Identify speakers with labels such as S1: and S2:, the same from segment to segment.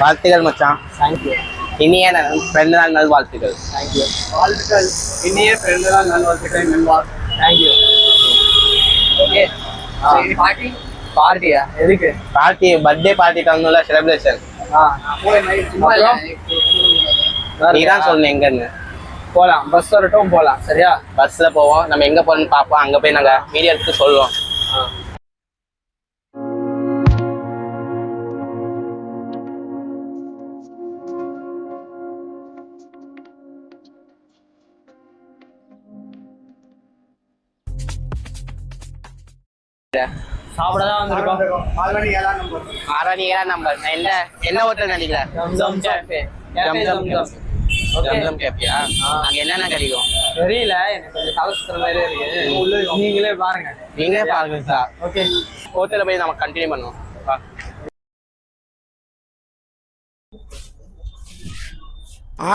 S1: வாழ்த்துக்கள் மச்சான்.
S2: தேங்க்யூ
S1: இனிய பிறந்த நாள் நல் வாழ்த்துக்கள்
S2: தேங்க்யூ வாழ்த்துக்கள். இனிய பிறந்த நாள் நல்வாழ்த்துக்கள் நண்பா தேங்க்யூ ஓகே பார்ட்டி பார்ட்டியா எதுக்கு?
S1: பார்ட்டி பர்த்டே பார்ட்டி தந்தோம்ல செலிப்ரேஷன்
S2: ஆ போய் சும்மா இல்ல.
S1: நீ தான் சொல்லணும் எங்கன்னு.
S2: போலாம் பஸ் வரட்டும் போலாம் சரியா?
S1: பஸ்ல போவோம். நம்ம எங்க போறோம்னு பார்ப்போம் அங்க போய் நாங்க வீடியோ எடுத்து சொல்லுவோம்
S2: சாப்பிட தான் வந்திருக்கோம்.
S1: ஆறாணி ஏழாம் நம்பர். நான் என்ன என்ன ஹோட்டல் நினைக்கிறேன்
S2: ஜம்ஜம் கேஃபே
S1: ஜம் ஜம்
S2: ஜம்ஜம்
S1: ஜம் கேப்பியா அங்க என்னென்ன கிடைக்கும்?
S2: தெரியல. எனக்கு கொஞ்சம் தலை சுத்துற மாதிரி இருக்கு. உள்ள நீங்களே பாருங்க.
S1: நீங்களே பாருங்க சார்
S2: ஓகே
S1: ஹோட்டல்ல போய் நம்ம கண்டினியூ பண்ணுவோம்.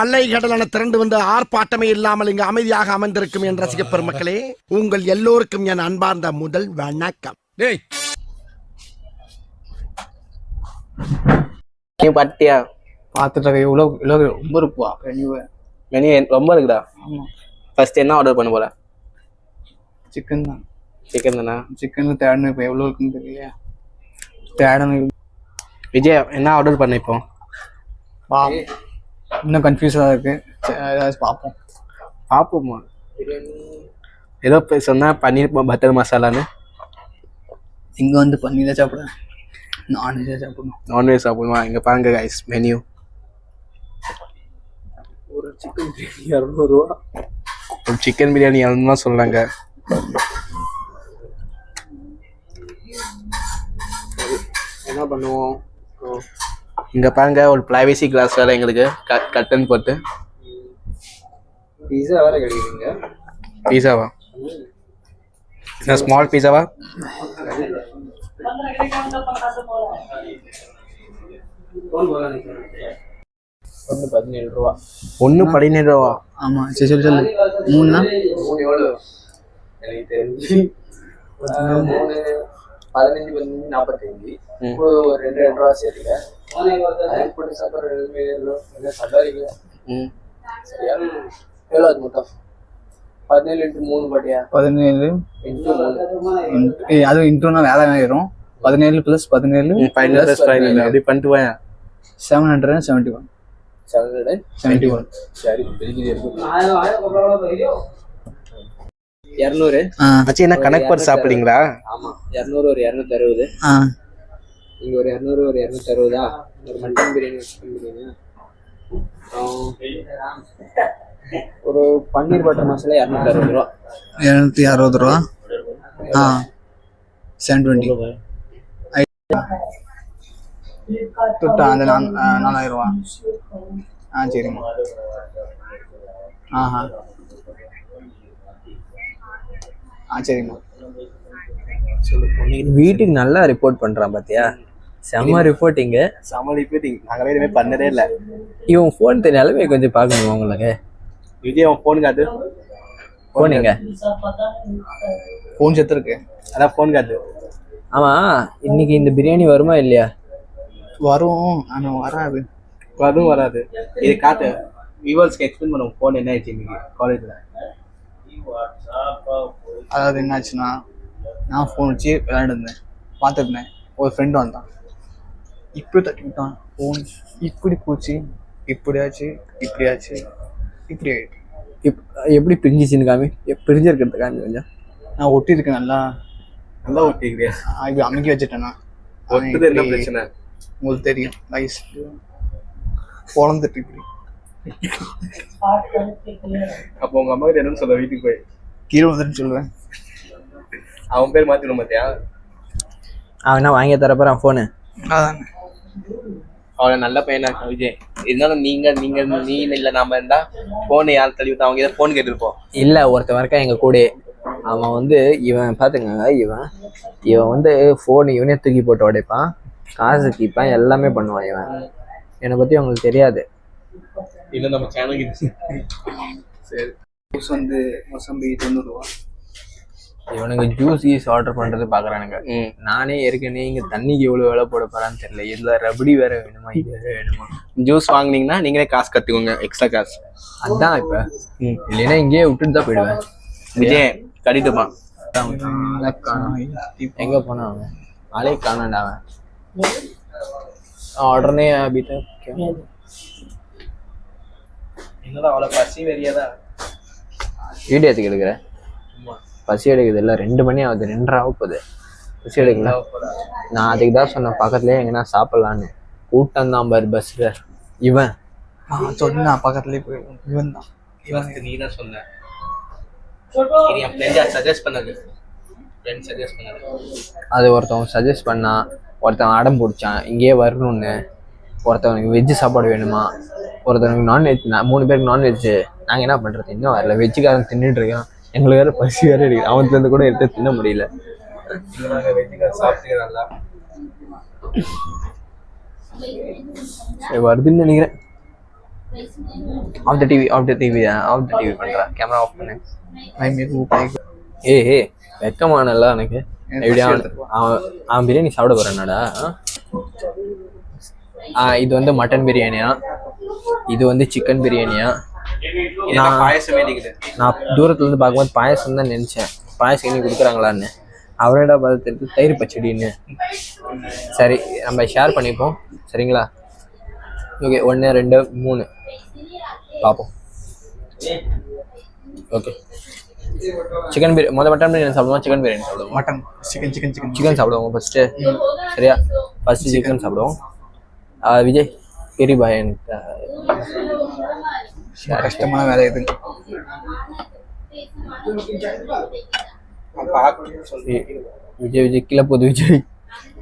S3: அலைகடலான திரண்டு வந்து ஆர்ப்பாட்டமே இல்லாமல் இங்கு அமைதியாக அமைந்திருக்கும் என் ரசிக பெருமக்களே உங்கள் எல்லோருக்கும் என் அன்பார்ந்த முதல் வணக்கம். டேய்.
S1: நீ பட்டியா
S2: பார்த்துட்டு இருக்க இவ்வளோ இவ்வளோ ரொம்ப இருப்பா. பெரிய
S1: மெனு ரொம்ப இருக்குடா.
S2: ஆமாம்
S1: ஃபர்ஸ்ட் என்ன ஆர்டர் பண்ண போற?
S2: சிக்கன் தான்.
S1: சிக்கன் தானே?
S2: சிக்கன் தேடணும் இப்போ எவ்வளோ இருக்குன்னு தெரியல தேடணும்.
S1: விஜய் என்ன ஆர்டர் பண்ண இப்போ?
S2: பா இன்னும் கன்ஃபியூஸாக இருக்கு. ஏதாச்சும் பார்ப்போம்
S1: பார்ப்போமா ஏதோ போய் சொன்னா பன்னீர் பட்டர் மசாலான்னு
S2: இங்கே வந்து பன்னீர் தான் சாப்பிடுறேன் நான்வெஜ் தான் சாப்பிடணும்.
S1: நான்வெஜ் சாப்பிடுமா இங்க பாருங்க கைஸ் மெனு
S2: ஒரு சிக்கன் பிரியாணி இரநூறுவா
S1: ஒரு சிக்கன் பிரியாணி இரநூறுவா சொல்றாங்க. என்ன பண்ணுவோம்? இங்க பாருங்க ஒரு பிரைவசி கிளாஸ் வேற எங்களுக்கு கட்டன் போட்டு
S2: பீஸா வேற கிடைக்குதுங்க.
S1: பீஸாவா ஸ்மால் பீஸாவா
S2: ஒன்று பதினேழு ரூபா.
S1: ஒன்று பதினேழு ரூபா.
S2: ஆமாம் சரி சொல்லு சொல்லு. மூணுனா?
S4: மூணு எவ்வளோ எனக்கு தெரிஞ்சு மூணு பதினஞ்சு பதினஞ்சு நாற்பத்தஞ்சு ஒரு ரெண்டு ரெண்டு ரூபா சேர்த்துக்க. போட்டு சாப்பிட்ற ரெண்டு என்ன சம்பாதிக்கல
S1: ம்.
S4: சரியா? எவ்வளோ அது மொத்தம்? பதினேழு இன்ட்டு மூணு பாட்டியா?
S2: பதினேழு
S4: இன்ட்டு மூணு.
S2: இன்ட்- ஏய், அதுவும் இன்ட்ரோனா வேலை ஆயிரும். பதினேழு ப்ளஸ் பதினேழு
S1: ப்ளஸ் அப்படி பண்ணிட்டு போயேன்.
S2: Seven hundred seventy one
S4: seven hundred
S2: seventy one
S4: சரி இரநூறு.
S2: ஆ.
S1: மச்சி என்ன கணக்கு போட்டு சாப்பிடுறீங்களா?
S4: ஆமாம் இரநூறு ஒரு இரநூத்தி அறுபது. இங்கே ஒரு இரநூறு ஒரு இரநூத்தி அறுபதா? ஒரு மட்டன் பிரியாணி பிரியாணி ஒரு பன்னீர் பட்டர் மசாலா இரநூத்தி அறுபது ரூபா.
S2: இரநூத்தி அறுபது ரூபா? ஆ. செவன் டுவெண்ட்டி தொட்டா அந்த நாலாயிரம் ரூபா. ஆ சரிம்மா. ஆஹா. ஆ சரிம்மா.
S5: வீட்டுக்கு நல்லா ரிப்போர்ட் பண்றான் பாத்தியா? செம்ம ரிப்போர்ட்டிங்கு
S1: சமாளிப்பு நாங்களே எதுவுமே பண்ணதே இல்லை.
S5: இவன் ஃபோன் நிலைமை கொஞ்சம் பார்க்கணுமா உங்களுக்கு?
S1: விஜய் அவன் ஃபோன் காட்டு
S5: ஃபோன் எங்க?
S2: ஃபோன் செத்து இருக்கு
S1: அதான் ஃபோன் காட்டு
S5: ஆமா இன்னைக்கு இந்த பிரியாணி வருமா இல்லையா?
S2: வரும் ஆனால் வராது.
S1: அதுவும் வராது. இது காட்டு வியூவர்ஸ்க்கு எக்ஸ்பிளைன் பண்ணுவோம் ஃபோன் என்ன ஆயிடுச்சு இன்னைக்கு காலேஜில்
S2: அதாவது என்னாச்சுன்னா நான் ஃபோன் வச்சு விளையாண்டுருந்தேன் பார்த்துருந்தேன். ஒரு ஃப்ரெண்டு வந்தான். இப்படி தட்டி விட்டான் ஃபோன் இப்படி போச்சு இப்படியாச்சு இப்படியாச்சு.
S5: எப்படி பிரிஞ்சிச்சுன்னு காமி? பிரிஞ்சிருக்கிறது காமி கொஞ்சம்.
S2: நான் ஒட்டியிருக்கேன் நல்லா.
S1: நல்லா ஓட்டிக்கிறியா
S2: ஆ, இப்படி அமைக்கி வச்சுட்டேன்னா
S1: ஒட்டுது என்ன பிரச்சனை?
S2: உங்களுக்கு தெரியும். வயசு பொழந்துட்டு இப்படி.
S1: அப்போ உங்க அம்மா கிட்ட என்னன்னு சொல்ல வீட்டுக்கு போய்.
S2: கீழே வந்துட்டு சொல்லுவேன்.
S1: அவன் பேர் மாத்திடும் மாத்தியா
S5: அவன் என்ன வாங்கி தரப்போறான் ஃபோனு
S2: அதான்
S1: அவளை நல்ல பையனா இருக்கான் விஜய் இருந்தாலும் நீங்க நீங்க நீ இல்ல நாம இருந்தா போன் யார் தள்ளி விட்டு அவங்க போன் கேட்டிருப்போம்.
S5: இல்ல ஒருத்தன் இருக்கான் எங்க கூட. அவன் வந்து இவன் பாத்துங்க இவன் இவன் வந்து ஃபோன் இவனே தூக்கி போட்டு உடைப்பான். காசு தீப்பான் எல்லாமே பண்ணுவான் இவன். என்னை பத்தி அவங்களுக்கு தெரியாது.
S1: இன்னும் நம்ம சேனலுக்கு
S2: ஜூஸ் வந்து மொசம்பி தொண்ணூறுரூவா
S5: இவனுங்க ஜூஸ் கீஸ் ஆர்டர் பண்றது பாக்குறானுங்க. நானே ஏற்கனவே இங்க தண்ணிக்கு எவ்வளவு விலை போட போறான்னு தெரியல. இதுல ரபடி வேற வேணுமா இது வேற வேணுமா?
S1: ஜூஸ் வாங்குனீங்கன்னா நீங்களே காசு கத்துக்கோங்க எக்ஸ்ட்ரா காசு.
S5: அதான் இப்ப. இல்லைன்னா இங்கேயே விட்டுட்டு தான் போயிடுவேன்.
S1: விஜய் கடிட்டுப்பான்.
S5: எங்க போனான் அவன்? ஆளே காணாண்டா அவன். உடனே அபிட்ட
S1: என்னடா அவ்வளோ பசி வெறியதா
S5: வீடியோ எதுக்கு எடுக்கிற? பசி எடுக்குது இல்லை ரெண்டு மணி ஆகுது ரெண்டரை ஆக போகுது. பசி எடுக்கல நான் அதுக்கு தான் சொன்னேன் பக்கத்துலயே எங்கன்னா சாப்பிடலான்னு. கூட்டம் தான் பாரு பஸ்ல இவன்.
S2: நான் சொன்னா பக்கத்துலயே போய் இவன் தான்.
S1: இவனுக்கு நீ தான் சொன்ன. என் ஃப்ரெண்ட் சஜஸ்ட் பண்ணது? ஃப்ரெண்ட் சஜஸ்ட் பண்ணது.
S5: அது ஒருத்தவன் சஜஸ்ட் பண்ணான் ஒருத்தன் அடம் பிடிச்சான் இங்கேயே வரணும்னு. ஒருத்தவனுக்கு வெஜ்ஜு சாப்பாடு வேணுமா? ஒருத்தவனுக்கு நான்வெஜ் மூணு பேருக்கு நான்வெஜ் நாங்கள் என்ன பண்ணுறது இன்னும் வரல. வெஜ்ஜுக்காரன் தின்னுட்டு இருக்கான். எங்களுக்கு வேற பசி வேற இருக்கு அவன்கிட்ட கூட எடுத்து தின்ன முடியல. வருதுன்னு நினைக்கிறேன். Off the TV off the TV off the TV பண்ணுறேன் கேமரா ஆஃப் பண்ணு. ஏய் ஏய் வெக்கமானல்ல எனக்கு எப்படியா அவன் அவன் பிரியாணி சாப்பிட போறேன்னாடா ஆ? இது வந்து மட்டன் பிரியாணியா? இது வந்து சிக்கன் பிரியாணியா?
S1: நான் பாயசமே
S5: நான் தூரத்துல இருந்து பார்க்கும்போது பாயசம் தான் நினைச்சேன். பாயசம் இனி கொடுக்குறாங்களான்னு. அவரேடா பார்த்துட்டு தயிர் பச்சடின்னு. சரி நம்ம ஷேர் பண்ணிப்போம். சரிங்களா? ஓகே ஒன்று ரெண்டு மூணு. பார்ப்போம். ஓகே சிக்கன் பிரியாணி முதல் மட்டன் பிரியாணி சாப்பிடுவோம்? சிக்கன் பிரியாணி சாப்பிடுவோம்?
S2: Mutton chicken chicken chicken
S5: chicken சாப்பிடுவோம் ஃபர்ஸ்ட்டு சரியா? ஃபர்ஸ்ட் சிக்கன் சாப்பிடுவோம். ஆ, விஜய் பெரிய பாய் எனக்கு
S2: கஷ்டமான வேலை இது.
S5: விஜய் விஜய் கீழே போகுது விஜய்.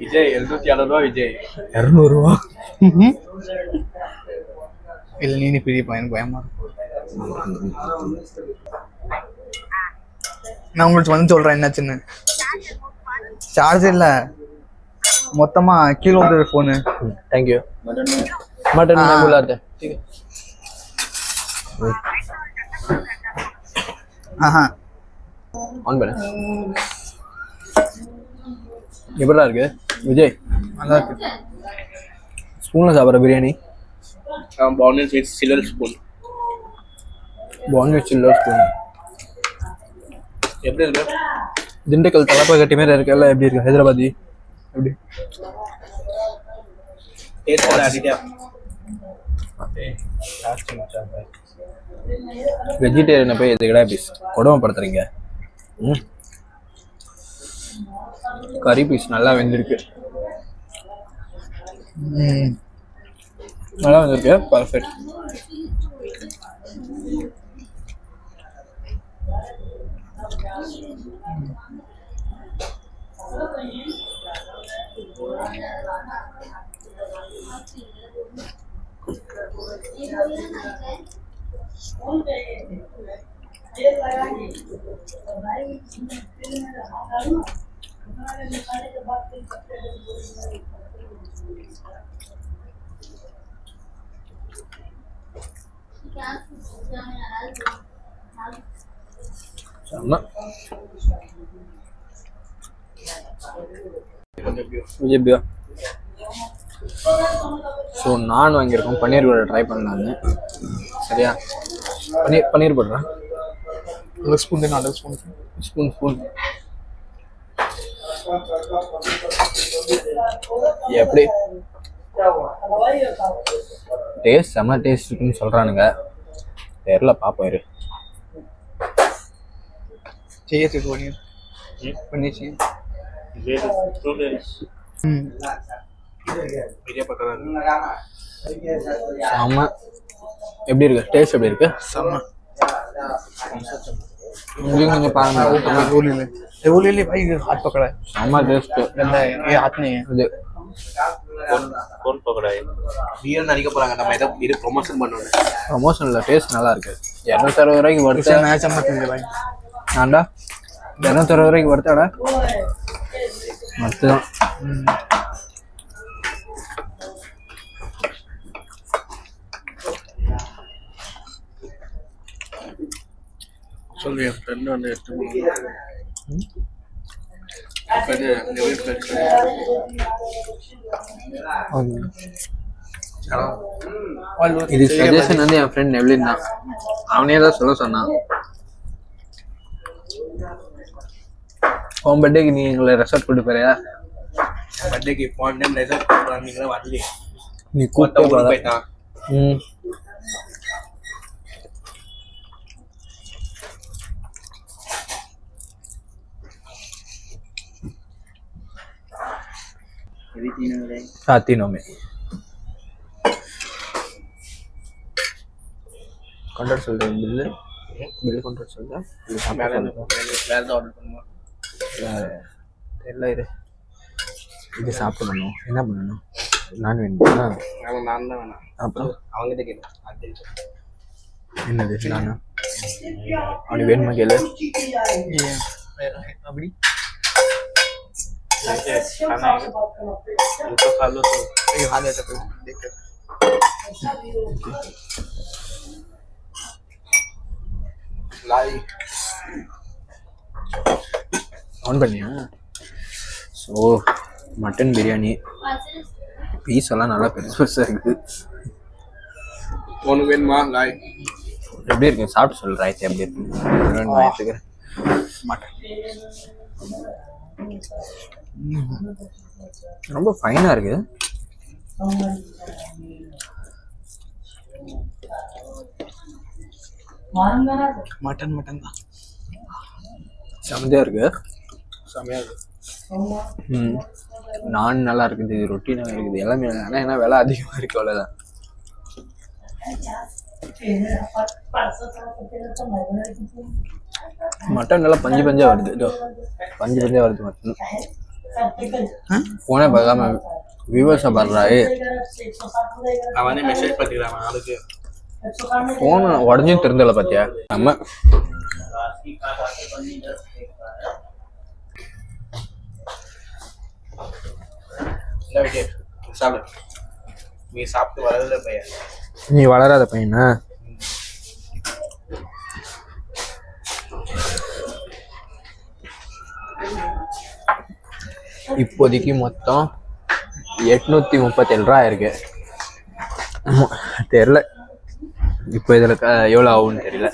S1: விஜய் எழுநூத்தி அறுபது ரூபா விஜய்.
S5: இரநூறுவா
S2: இல்லை நீனு பெரிய பையன் பயமா நான் உங்களுக்கு வந்து சொல்றேன் என்னாச்சுன்னு. சார்ஜ் இல்ல. மொத்தமா கீழே
S5: வந்துரு phone thank you mutton mutton
S2: Aha.
S5: On பண்ணு. எப்படிடா இருக்கு? விஜய்.
S2: நல்லா இருக்கு.
S5: ஸ்பூனில் சாப்பிட்ற பிரியாணி?
S1: பானியன் ஸ்வீட் சில்வர் ஸ்பூன்
S5: பான்வெஜ் சில்லர் ஸ்பூன்
S1: எப்படி இருக்கு?
S5: திண்டுக்கல் தலப்பா கட்டி மாதிரி இருக்குல்ல எப்படி இருக்கு? ஹைதராபாதி எப்படி?
S1: டேஸ்ட் அடிக்கா
S5: வெஜிடேரியனை போய் எதுக்கடா பீஸ் கொடுமைப்படுத்துறீங்க. ம். கறி பீஸ் நல்லா வெந்திருக்கு. நல்லா வந்திருக்கு. பர்ஃபெக்ட் செம்ம விஜய் பியா ஸோ நான் வாங்கியிருக்கோம் பன்னீர் கூட ட்ரை பண்ணலான்னு சரியா? பன்னீர் பன்னீர் போடுறேன்
S2: ஒரு ஸ்பூன் தான் நாலு ஸ்பூன்
S5: ஸ்பூன் ஸ்பூன் எப்படி டேஸ்ட் செம்ம டேஸ்ட் இருக்குன்னு சொல்கிறானுங்க தெரில பார்ப்போம் இரு
S2: चाहिए थे पनीर पनीर चाहिए हम्म
S1: விஜய் பக்கம்
S5: செம்ம எப்படி இருக்கு டேஸ்ட் எப்படி இருக்கு
S2: समा
S5: இங்கேயும் கொஞ்சம் பாருங்க
S2: वो ले ले ये वो ले ले भाई ये हाथ पकड़ा है
S5: செம்ம டேஸ்ட்
S2: गंदा है ये हाथ नहीं है
S5: இது
S1: கோன் பக்கோடாய் வீரன் நடிக்க போறாங்க நம்ம ஏதோ இது ப்ரொமோஷன் பண்ணணும்
S5: ப்ரொமோஷனில் டேஸ்ட் நல்லா இருக்கு இரநூத்தறுபது ரூபாய்க்கு
S2: इसे
S5: வருது
S2: नया चम्मच ले ले भाई
S5: ஆண்டா இரநூத்தறுபது ரூபாய்க்கு வருத்தாடா மொத்தம்
S1: சொல்லு என் ஃப்ரெண்டு வந்து எடுத்து
S5: இது சஜஷன் வந்து என் ஃப்ரெண்ட் நெவ்லின் தான். அவனே தான் சொல்ல சொன்னான். உன் பர்த்டேக்கு நீ எங்களை ரெசார்ட் கூட்டு போறியா?
S1: பர்த்டேக்கு போன டைம் ரெசார்ட் போகிறான் நீங்களும் வரலையே.
S5: நீ கூப்பிட்டு
S1: போயிட்டான்.
S5: ம். சாத்தினோமே கொண்டாட சொல்றேன் பில்லு பில்லு கொண்டாட சொல்றேன் பில்லு
S1: வேற
S5: சாப்பிட
S1: என்ன
S5: சொல்றேன்
S1: வேற ஏதாவது ஆர்டர் பண்ணுமா
S5: தெரியல இரு இது சாப்பிட்டு பண்ணணும் என்ன பண்ணணும் நான் வேணுமா
S1: அவன் நான் தான் வேணாம்
S5: அப்புறம்
S1: அவங்ககிட்ட கேளு அது தெரியும்.
S5: என்னது நானா அவனுக்கு வேணுமா கேளு
S2: அப்படி
S1: खाना है वो तो खा लो तो
S2: खा लेते फिर देखते
S1: लाई
S5: ஆன் பண்ணியா ஸோ மட்டன் பிரியாணி பீஸ் எல்லாம் நல்லா பெருசு பெருசாக இருக்குது
S1: உனக்கு வேணுமா லாய்
S5: எப்படி இருக்கு சாப்பிட்டு சொல்லு ராய்ச்சி எப்படி இருக்கு நான் எடுத்துக்கிறேன் ரொம்ப ஃபைனாக இருக்கு.
S2: மட்டன் மட்டன் தான்.
S5: செம்மதியாக இருக்கு.
S1: செமையா இருக்கு.
S5: ம். நான் நல்லா இருக்குது ரொட்டி நல்லா இருக்குது எல்லாமே ஆனால் என்ன விலை அதிகமாக இருக்கு அவ்வளோதான் மட்டன் நல்லா பஞ்சு பஞ்சா வருது. இதோ பஞ்சு பஞ்சா வருது மட்டன். ஃபோனே பார்க்காம வியூவர்ஸை பாடுறாரு
S1: அவனே மெசேஜ் பண்ணிக்கிறான் ஆளுக்கு.
S5: ஃபோன் உடஞ்சும் திருந்தல பார்த்தியா நம்ம.
S1: சாப்பிடு. நீ சாப்பிட்டு வரதில்ல பையன்.
S5: நீ வளராத பையனா? இப்போதைக்கு மொத்தம் எட்நூத்தி முப்பத்தேழு ரூபா இருக்கு. தெரில இப்போ இதில் எவ்வளோ ஆகும்னு தெரியல.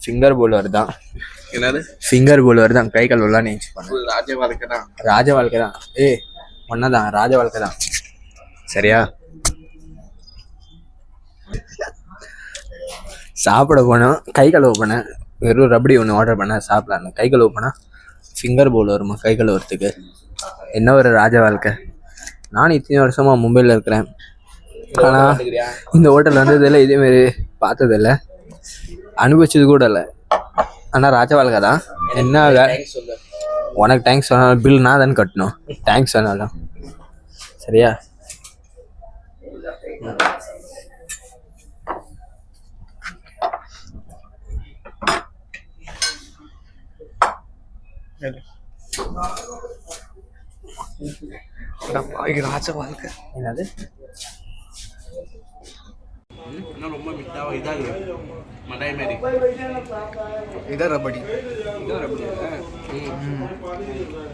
S5: ஃபிங்கர் பவுலர் தான்
S1: என்னது?
S5: ஃபிங்கர் பவுலர் தான் கை நினச்சி பண்ணேன்
S1: ராஜ வாழ்க்கை தான்.
S5: ராஜ வாழ்க்கை தான். ஏய் ஒன்னா தான் ராஜ வாழ்க்கை தான். சரியா? சாப்பிட போனோம் கை கழுவ போனேன் வெறும் ரபடி ஒன்று ஆர்டர் பண்ணேன் சாப்பிடலான்னு கை கழுவ போனால் ஃபிங்கர் பவுல் வருமா கை கழுவுறதுக்கு? என்ன ஒரு ராஜ வாழ்க்கை? நானும் இத்தனை வருஷமா மும்பையில் இருக்கிறேன். ஆனால் இந்த ஹோட்டல் வந்ததில்ல இதேமாரி பார்த்ததில்ல. அனுபவிச்சது கூட இல்லை. ஆனால் ராஜ வாழ்க்கை தான். என்ன உனக்கு தேங்க்ஸ் சொன்னாலும் பில் நான் தானே கட்டணும். தேங்க்ஸ் சொன்னாலும். சரியா?
S2: இது ராஜ வாழ்க்கை.
S5: என்னது?
S1: இன்னும் ரொம்ப மிட்டாவா இதாக மடாய் மாரி.
S2: இதான் ரபடி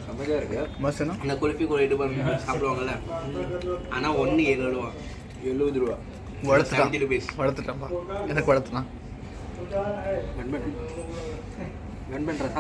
S5: செம்மதியாக இருக்கு.
S2: மஸ்னா
S1: இந்த குல்ஃபி கூட இது பண்ணி. சாப்பிடுவாங்கல்ல? ஆனால் ஒன்று ஏழு ரூபா.
S5: எழுபது ரூபா.
S2: வளர்த்துட்டான்
S1: செவன்ட்டி ருபீஸ்
S2: வளர்த்துட்டான்ப்பா எனக்கு